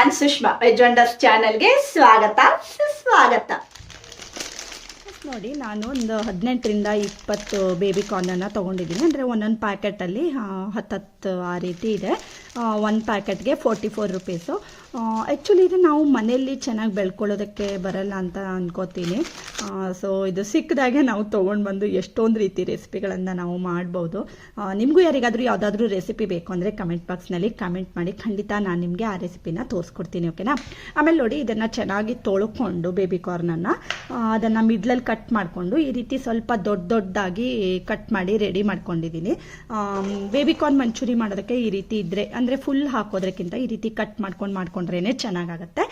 ನಾನ್ Sushma veg wonders ಚಾನೆಲ್ಗೆ ಸ್ವಾಗತ, ಸುಸ್ವಾಗತ. ನೋಡಿ, ನಾನು ಒಂದು ಹದಿನೆಂಟರಿಂದ ಇಪ್ಪತ್ತು ಬೇಬಿ ಕಾರ್ನನ್ನು ತೊಗೊಂಡಿದ್ದೀನಿ. ಅಂದರೆ ಒಂದೊಂದು ಪ್ಯಾಕೆಟಲ್ಲಿ ಹತ್ತತ್ತು ಆ ರೀತಿ ಇದೆ. ಒಂದು ಪ್ಯಾಕೆಟ್ಗೆ ಫೋರ್ಟಿ ಫೋರ್ ರುಪೀಸು ಆ್ಯಕ್ಚುಲಿ ಇದು ನಾವು ಮನೆಯಲ್ಲಿ ಚೆನ್ನಾಗಿ ಬೆಳ್ಕೊಳ್ಳೋದಕ್ಕೆ ಬರಲ್ಲ ಅಂತ ಅನ್ಕೋತೀನಿ. ಸೊ ಇದು ಸಿಕ್ಕದಾಗೆ ನಾವು ತೊಗೊಂಡು ಬಂದು ಎಷ್ಟೊಂದು ರೀತಿ ರೆಸಿಪಿಗಳನ್ನು ನಾವು ಮಾಡ್ಬೋದು. ನಿಮಗೂ ಯಾರಿಗಾದರೂ ಯಾವುದಾದ್ರೂ ರೆಸಿಪಿ ಬೇಕು ಅಂದರೆ ಕಮೆಂಟ್ ಬಾಕ್ಸ್ನಲ್ಲಿ ಕಮೆಂಟ್ ಮಾಡಿ, ಖಂಡಿತ ನಾನು ನಿಮಗೆ ಆ ರೆಸಿಪಿನ ತೋರಿಸ್ಕೊಡ್ತೀನಿ ಓಕೆನಾ ಆಮೇಲೆ ನೋಡಿ, ಇದನ್ನು ಚೆನ್ನಾಗಿ ತೊಳ್ಕೊಂಡು ಬೇಬಿ ಕಾರ್ನನ್ನು ಅದನ್ನು ಮಿಡ್ಲಲ್ಲಿ ಕಟ್ ಮಾಡಿಕೊಂಡು ಈ ರೀತಿ ಸ್ವಲ್ಪ ದೊಡ್ಡ ದೊಡ್ಡದಾಗಿ ಕಟ್ ಮಾಡಿ ರೆಡಿ ಮಾಡ್ಕೊಂಡಿದ್ದೀನಿ. ಬೇಬಿ ಕಾರ್ನ್ ಮಂಚೂರಿ ಮಾಡೋದಕ್ಕೆ ಈ ರೀತಿ ಇದ್ರೆ ಅಂದರೆ ಫುಲ್ ಹಾಕೋದ್ರಕ್ಕಿಂತ ಈ ರೀತಿ ಕಟ್ ಮಾಡ್ಕೊಂಡು ಮಾಡ್ಕೊಂಡ್ರೇ ಚೆನ್ನಾಗಾಗುತ್ತೆ.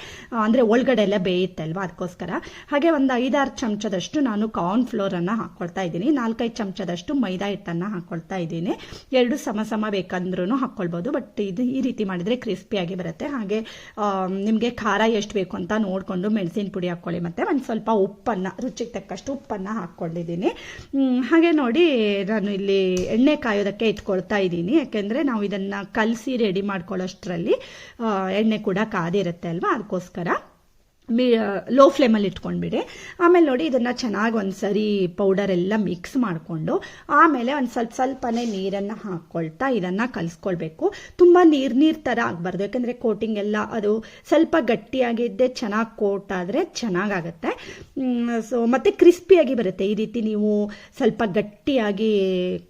ಅಂದರೆ ಒಳಗಡೆ ಎಲ್ಲ ಬೇಯುತ್ತೆ ಅಲ್ವಾ ಅದಕ್ಕೋಸ್ಕರ ಹಾಗೆ ಒಂದು ಐದಾರು ಚಮಚದಷ್ಟು ನಾನು ಕಾರ್ನ್ ಫ್ಲೋರನ್ನು ಹಾಕ್ಕೊಳ್ತಾ ಇದ್ದೀನಿ. ನಾಲ್ಕೈದು ಚಮಚದಷ್ಟು ಮೈದಾ ಹಿಟ್ಟನ್ನು ಹಾಕ್ಕೊಳ್ತಾ ಇದ್ದೀನಿ. ಎರಡು ಸಮ ಸಮ ಬೇಕಂದ್ರೂ ಹಾಕ್ಕೊಳ್ಬೋದು ಬಟ್ ಇದು ಈ ರೀತಿ ಮಾಡಿದರೆ ಕ್ರಿಸ್ಪಿಯಾಗಿ ಬರುತ್ತೆ. ಹಾಗೆ ನಿಮಗೆ ಖಾರ ಎಷ್ಟು ಬೇಕು ಅಂತ ನೋಡಿಕೊಂಡು ಮೆಣಸಿನ ಪುಡಿ ಹಾಕ್ಕೊಳ್ಳಿ ಮತ್ತು. ಒಂದು ಸ್ವಲ್ಪ ಉಪ್ಪನ್ನು, ರುಚಿಗೆ ತಕ್ಕಷ್ಟು ಉಪ್ಪನ್ನು ಹಾಕ್ಕೊಂಡಿದ್ದೀನಿ. ಹಾಗೆ ನೋಡಿ ನಾನು ಇಲ್ಲಿ ಎಣ್ಣೆ ಕಾಯೋದಕ್ಕೆ ಇಟ್ಕೊಳ್ತಾ ಇದ್ದೀನಿ. ಯಾಕೆಂದರೆ ನಾವು ಇದನ್ನು ಕಲಸಿ ರೆಡಿ ಮಾಡ್ಕೊಳ್ಳೋಷ್ಟರಲ್ಲಿ ಎಣ್ಣೆ ಕೂಡ ಕಾದಿರುತ್ತೆ ಅಲ್ವಾ? ಅದಕ್ಕೋಸ್ಕರ. ಲೋ ಫ್ಲೇಮಲ್ಲಿ ಇಟ್ಕೊಂಡ್ಬಿಡಿ. ಆಮೇಲೆ ನೋಡಿ ಇದನ್ನು ಚೆನ್ನಾಗಿ ಒಂದು ಸರಿ ಪೌಡರ್ ಎಲ್ಲ ಮಿಕ್ಸ್ ಮಾಡಿಕೊಂಡು, ಆಮೇಲೆ ಒಂದು ಸ್ವಲ್ಪ ಸ್ವಲ್ಪನೇ ನೀರನ್ನು ಹಾಕ್ಕೊಳ್ತಾ ಇದನ್ನು ಕಲಿಸ್ಕೊಳ್ಬೇಕು. ತುಂಬ ನೀರು ನೀರು ಥರ ಆಗಬಾರ್ದು. ಯಾಕಂದರೆ ಕೋಟಿಂಗ್ ಎಲ್ಲ ಅದು ಸ್ವಲ್ಪ ಗಟ್ಟಿಯಾಗಿದ್ದೆ ಚೆನ್ನಾಗಿ ಕೋಟ್ ಆದರೆ ಚೆನ್ನಾಗಾಗತ್ತೆ. ಸೊ ಮತ್ತು ಕ್ರಿಸ್ಪಿಯಾಗಿ ಬರುತ್ತೆ. ಈ ರೀತಿ ನೀವು ಸ್ವಲ್ಪ ಗಟ್ಟಿಯಾಗಿ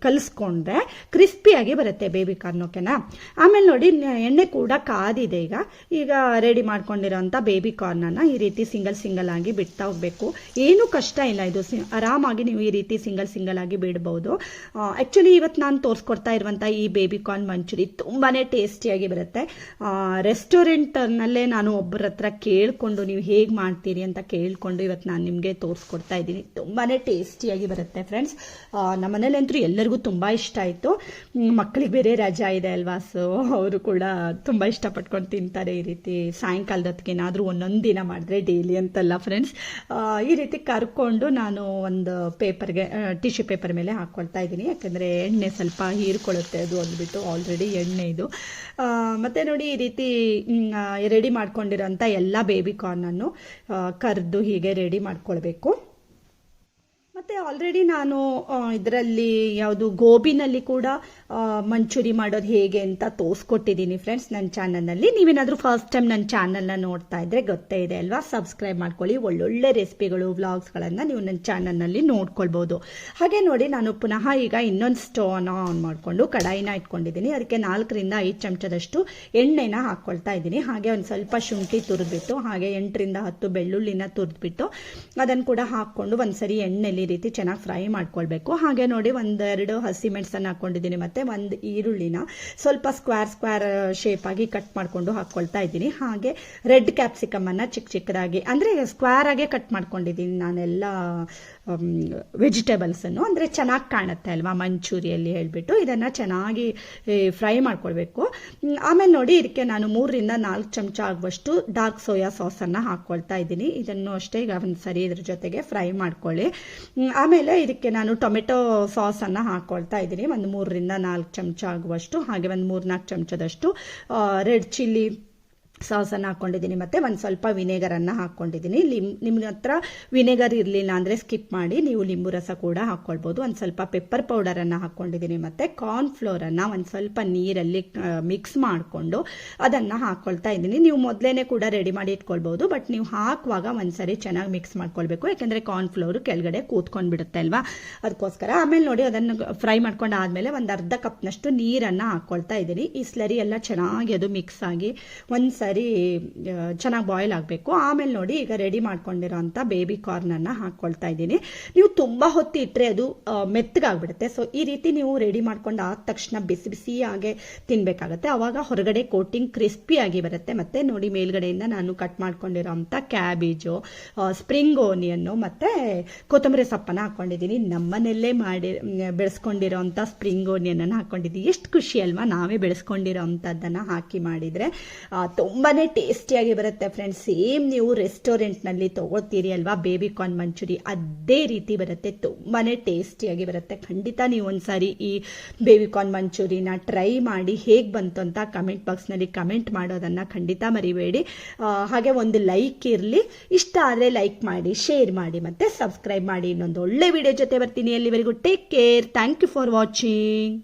ಕಲಿಸ್ಕೊಂಡ್ರೆ ಕ್ರಿಸ್ಪಿಯಾಗಿ ಬರುತ್ತೆ ಬೇಬಿ ಕಾರ್ನ್ ಓಕೆನಾ ಆಮೇಲೆ ನೋಡಿ ಎಣ್ಣೆ ಕೂಡ ಕಾದಿದೆ ಈಗ. ಈಗ ರೆಡಿ ಮಾಡ್ಕೊಂಡಿರೋಂಥ ಬೇಬಿ ಕಾರ್ನನ್ನು ಈ ರೀತಿ ಸಿಂಗಲ್ ಸಿಂಗಲ್ ಆಗಿ ಬಿಡ್ತಾ ಹೋಗಬೇಕು. ಏನು ಕಷ್ಟ ಇಲ್ಲ ಇದು. ಆರಾಮಾಗಿ ನೀವು ಈ ರೀತಿ ಸಿಂಗಲ್ ಸಿಂಗಲ್ ಆಗಿ ಬಿಡ್ಬೋದು. ಆ್ಯಕ್ಚುಲಿ ಇವತ್ತು ನಾನು ತೋರಿಸ್ಕೊಡ್ತಾ ಇರುವಂಥ ಈ ಬೇಬಿ ಕಾರ್ನ್ ಮಂಚೂರಿ ತುಂಬಾ ಟೇಸ್ಟಿಯಾಗಿ ಬರುತ್ತೆ. ರೆಸ್ಟೋರೆಂಟ್ನಲ್ಲೇ ನಾನು ಒಬ್ಬರ ಹತ್ರ ಕೇಳಿಕೊಂಡು ನೀವು ಹೇಗೆ ಮಾಡ್ತೀರಿ ಅಂತ ಕೇಳಿಕೊಂಡು ಇವತ್ತು ನಾನು ನಿಮಗೆ ತೋರಿಸ್ಕೊಡ್ತಾ ಇದ್ದೀನಿ. ತುಂಬಾ ಟೇಸ್ಟಿಯಾಗಿ ಬರುತ್ತೆ ಫ್ರೆಂಡ್ಸ್ ನಮ್ಮ ಮನೇಲಂತೂ ಎಲ್ಲರಿಗೂ ತುಂಬ ಇಷ್ಟ ಆಯಿತು. ಮಕ್ಕಳಿಗೆ ಬೇರೆ ರಜಾ ಇದೆ ಅಲ್ವಾ ಸೊ ಅವರು ಕೂಡ ತುಂಬ ಇಷ್ಟಪಟ್ಕೊಂಡು ತಿಂತಾರೆ ಈ ರೀತಿ. ಸಾಯಂಕಾಲದ ಹೊತ್ತಿಗೆ ಏನಾದರೂ ಒಂದೊಂದು ದಿನ ಮಾಡಿದ್ರೆ ಡೈಲಿ ಅಂತಲ್ಲ ಫ್ರೆಂಡ್ಸ್ ಈ ರೀತಿ ಕರ್ಕೊಂಡು ನಾನು ಒಂದು ಪೇಪರ್ಗೆ ಟಿಶ್ಯೂ ಪೇಪರ್ ಮೇಲೆ ಹಾಕ್ಕೊಳ್ತಾ ಇದ್ದೀನಿ. ಯಾಕಂದರೆ ಎಣ್ಣೆ ಸ್ವಲ್ಪ ಹೀರ್ಕೊಳ್ಳುತ್ತೆ ಅದು ಅಂದ್ಬಿಟ್ಟು ಆಲ್ರೆಡಿ ಎಣ್ಣೆ ಇದು. ಮತ್ತು ನೋಡಿ ಈ ರೀತಿ ರೆಡಿ ಮಾಡ್ಕೊಂಡಿರೋಂಥ ಎಲ್ಲ ಬೇಬಿ ಕಾರ್ನನ್ನು ಕರೆದು ಹೀಗೆ ರೆಡಿ ಮಾಡ್ಕೊಳ್ಬೇಕು. ಮತ್ತು ಆಲ್ರೆಡಿ ನಾನು ಇದರಲ್ಲಿ ಯಾವುದು ಗೋಬಿನಲ್ಲಿ ಕೂಡ ಮಂಚೂರಿ ಮಾಡೋದು ಹೇಗೆ ಅಂತ ತೋರಿಸ್ಕೊಟ್ಟಿದ್ದೀನಿ ಫ್ರೆಂಡ್ಸ್ ನನ್ನ ಚಾನಲ್ನಲ್ಲಿ ನೀವೇನಾದರೂ ಫಸ್ಟ್ ಟೈಮ್ ನನ್ನ ಚಾನಲ್ನ ನೋಡ್ತಾ ಇದ್ರೆ ಗೊತ್ತೇ ಇದೆ ಅಲ್ವಾ? ಸಬ್ಸ್ಕ್ರೈಬ್ ಮಾಡ್ಕೊಳ್ಳಿ. ಒಳ್ಳೊಳ್ಳೆ ರೆಸಿಪಿಗಳು ವ್ಲಾಗ್ಸ್ಗಳನ್ನು ನೀವು ನನ್ನ ಚಾನಲ್ನಲ್ಲಿ ನೋಡ್ಕೊಳ್ಬೋದು. ಹಾಗೆ ನೋಡಿ, ನಾನು ಪುನಃ ಈಗ ಇನ್ನೊಂದು ಸ್ಟೋವ್ನ ಆನ್ ಮಾಡಿಕೊಂಡು ಕಡಾಯಿನ ಇಟ್ಕೊಂಡಿದ್ದೀನಿ ಅದಕ್ಕೆ ನಾಲ್ಕರಿಂದ ಐದು ಚಮಚದಷ್ಟು ಎಣ್ಣೆನ ಹಾಕ್ಕೊಳ್ತಾ ಇದ್ದೀನಿ. ಹಾಗೆ ಒಂದು ಸ್ವಲ್ಪ ಶುಂಠಿ ತುರಿದ್ಬಿಟ್ಟು, ಹಾಗೆ ಎಂಟರಿಂದ ಹತ್ತು ಬೆಳ್ಳುಳ್ಳಿನ ತುರಿದ್ಬಿಟ್ಟು ಅದನ್ನು ಕೂಡ ಹಾಕ್ಕೊಂಡು ಒಂದ್ಸರಿ ಎಣ್ಣೆಲಿ ಈ ರೀತಿ ಚೆನ್ನಾಗಿ ಫ್ರೈ ಮಾಡ್ಕೊಳ್ಬೇಕು. ಹಾಗೆ ನೋಡಿ ಒಂದೆರಡು ಹಸಿ ಮೆಣಸನ್ನು ಹಾಕ್ಕೊಂಡಿದ್ದೀನಿ ಮತ್ತು ಒಂದು ಈರುಳ್ಳಿನ ಸ್ವಲ್ಪ ಸ್ಕ್ವೇರ್ ಸ್ಕ್ವೇರ್ ಶೇಪಾಗಿ ಕಟ್ ಮಾಡಿಕೊಂಡು ಹಾಕ್ಕೊಳ್ತಾ ಇದ್ದೀನಿ. ಹಾಗೆ ರೆಡ್ ಕ್ಯಾಪ್ಸಿಕಮನ್ನು ಚಿಕ್ಕ ಚಿಕ್ಕದಾಗಿ, ಅಂದರೆ ಸ್ಕ್ವೇರ್ ಆಗೇ ಕಟ್ ಮಾಡ್ಕೊಂಡಿದ್ದೀನಿ ನಾನೆಲ್ಲ ವೆಜಿಟೇಬಲ್ಸನ್ನು ಅಂದರೆ ಚೆನ್ನಾಗಿ ಕಾಣುತ್ತೆ ಅಲ್ವಾ ಮಂಚೂರಿಯಲ್ಲಿ ಹೇಳಿಬಿಟ್ಟು. ಇದನ್ನು ಚೆನ್ನಾಗಿ ಫ್ರೈ ಮಾಡ್ಕೊಳ್ಬೇಕು. ಆಮೇಲೆ ನೋಡಿ ಇದಕ್ಕೆ ನಾನು ಮೂರರಿಂದ ನಾಲ್ಕು ಚಮಚ ಆಗುವಷ್ಟು ಡಾರ್ಕ್ ಸೋಯಾ ಸಾಸನ್ನು ಹಾಕ್ಕೊಳ್ತಾ ಇದ್ದೀನಿ. ಇದನ್ನು ಅಷ್ಟೇ ಈಗ ಒಂದು ಸರಿ ಇದ್ರ ಜೊತೆಗೆ ಫ್ರೈ ಮಾಡ್ಕೊಳ್ಳಿ. ಆಮೇಲೆ ಇದಕ್ಕೆ ನಾನು ಟೊಮೆಟೊ ಸಾಸನ್ನು ಹಾಕ್ಕೊಳ್ತಾ ಇದ್ದೀನಿ. ಒಂದು ಮೂರರಿಂದ ನಾಲ್ಕು ಚಮಚ ಆಗುವಷ್ಟು, ಹಾಗೆ ಒಂದು ಮೂರು ನಾಲ್ಕು ಚಮಚದಷ್ಟು ರೆಡ್ ಚಿಲ್ಲಿ ಸಾಸನ್ನು ಹಾಕ್ಕೊಂಡಿದ್ದೀನಿ ಮತ್ತು ಒಂದು ಸ್ವಲ್ಪ ವಿನೆಗರನ್ನು ಹಾಕ್ಕೊಂಡಿದ್ದೀನಿ ಲಿಮ್ ನಿಮ್ಮ ಹತ್ರ ವಿನೆಗರ್ ಇರಲಿಲ್ಲ ಅಂದರೆ ಸ್ಕಿಪ್ ಮಾಡಿ, ನೀವು ಲಿಂಬು ರಸ ಕೂಡ ಹಾಕ್ಕೊಳ್ಬೋದು ಒಂದು ಸ್ವಲ್ಪ ಪೆಪ್ಪರ್ ಪೌಡರನ್ನು ಹಾಕ್ಕೊಂಡಿದ್ದೀನಿ ಮತ್ತು ಕಾರ್ನ್ ಫ್ಲೋರನ್ನು ಒಂದು ಸ್ವಲ್ಪ ನೀರಲ್ಲಿ ಮಿಕ್ಸ್ ಮಾಡಿಕೊಂಡು ಅದನ್ನು ಹಾಕ್ಕೊಳ್ತಾ ಇದ್ದೀನಿ. ನೀವು ಮೊದಲೇ ಕೂಡ ರೆಡಿ ಮಾಡಿ ಇಟ್ಕೊಳ್ಬೋದು ಬಟ್ ನೀವು ಹಾಕುವಾಗ ಒಂದ್ಸರಿ ಚೆನ್ನಾಗಿ ಮಿಕ್ಸ್ ಮಾಡ್ಕೊಳ್ಬೇಕು. ಯಾಕೆಂದರೆ ಕಾರ್ನ್ ಫ್ಲೋರ್ ಕೆಳಗಡೆ ಕೂತ್ಕೊಂಡು ಬಿಡುತ್ತೆ ಅಲ್ವಾ? ಅದಕ್ಕೋಸ್ಕರ ಆಮೇಲೆ ನೋಡಿ ಅದನ್ನು ಫ್ರೈ ಮಾಡ್ಕೊಂಡು ಆದಮೇಲೆ ಒಂದು ಅರ್ಧ ಕಪ್ನಷ್ಟು ನೀರನ್ನು ಹಾಕ್ಕೊಳ್ತಾ ಇದ್ದೀನಿ. ಈ ಸ್ಲರಿ ಎಲ್ಲ ಚೆನ್ನಾಗಿ ಅದು ಮಿಕ್ಸ್ ಆಗಿ ಒಂದು ಸರಿ ಚೆನ್ನಾಗಿ ಬಾಯ್ಲ್ ಆಗಬೇಕು. ಆಮೇಲೆ ನೋಡಿ ಈಗ ರೆಡಿ ಮಾಡ್ಕೊಂಡಿರೋಂಥ ಬೇಬಿ ಕಾರ್ನನ್ನು ಹಾಕ್ಕೊಳ್ತಾ ಇದ್ದೀನಿ. ನೀವು ತುಂಬ ಹೊತ್ತು ಇಟ್ಟರೆ ಅದು ಮೆತ್ತಗಾಗ್ಬಿಡುತ್ತೆ. ಸೊ ಈ ರೀತಿ ನೀವು ರೆಡಿ ಮಾಡ್ಕೊಂಡು ಆದ ತಕ್ಷಣ ಬಿಸಿ ಬಿಸಿಯಾಗೆ ತಿನ್ನಬೇಕಾಗತ್ತೆ ಆವಾಗ ಹೊರಗಡೆ ಕೋಟಿಂಗ್ ಕ್ರಿಸ್ಪಿಯಾಗಿ ಬರುತ್ತೆ. ಮತ್ತು ನೋಡಿ ಮೇಲ್ಗಡೆಯಿಂದ ನಾನು ಕಟ್ ಮಾಡ್ಕೊಂಡಿರೋಂಥ ಕ್ಯಾಬೇಜು ಸ್ಪ್ರಿಂಗ್ ಓನಿಯನ್ನು ಮತ್ತು ಕೊತ್ತಂಬರಿ ಸೊಪ್ಪನ್ನು ಹಾಕ್ಕೊಂಡಿದ್ದೀನಿ ನಮ್ಮನೆಯಲ್ಲೇ ಮಾಡಿ ಬೆಳೆಸ್ಕೊಂಡಿರೋಂಥ ಸ್ಪ್ರಿಂಗ್ ಓನಿಯನನ್ನು ಹಾಕ್ಕೊಂಡಿದ್ದೀನಿ ಎಷ್ಟು ಖುಷಿ ಅಲ್ವಾ? ನಾವೇ ಬೆಳೆಸ್ಕೊಂಡಿರೋ ಅಂಥದ್ದನ್ನು ಹಾಕಿ ಮಾಡಿದರೆ ತುಂಬ ತುಂಬಾ ಟೇಸ್ಟಿಯಾಗಿ ಬರುತ್ತೆ ಫ್ರೆಂಡ್ಸ್ ಸೇಮ್ ನೀವು ರೆಸ್ಟೋರೆಂಟ್ನಲ್ಲಿ ತಗೋತೀರಿ ಅಲ್ವಾ? ಬೇಬಿ ಕಾರ್ನ್ ಮಂಚೂರಿ ಅದೇ ರೀತಿ ಬರುತ್ತೆ. ತುಂಬಾ ಟೇಸ್ಟಿಯಾಗಿ ಬರುತ್ತೆ. ಖಂಡಿತ ನೀವು ಒಂದ್ಸಾರಿ ಈ ಬೇಬಿ ಕಾರ್ನ್ ಮಂಚೂರಿನ ಟ್ರೈ ಮಾಡಿ ಹೇಗೆ ಬಂತು ಅಂತ ಕಮೆಂಟ್ ಬಾಕ್ಸ್ನಲ್ಲಿ ಕಮೆಂಟ್ ಮಾಡೋದನ್ನು ಖಂಡಿತ ಮರಿಬೇಡಿ. ಹಾಗೆ ಒಂದು ಲೈಕ್ ಇರಲಿ. ಇಷ್ಟ ಆದರೆ ಲೈಕ್ ಮಾಡಿ ಶೇರ್ ಮಾಡಿ ಮತ್ತು ಸಬ್ಸ್ಕ್ರೈಬ್ ಮಾಡಿ. ಇನ್ನೊಂದು ಒಳ್ಳೆ ವಿಡಿಯೋ ಜೊತೆ ಬರ್ತೀನಿ. ಅಲ್ಲಿವರೆಗೂ take care thank you for watching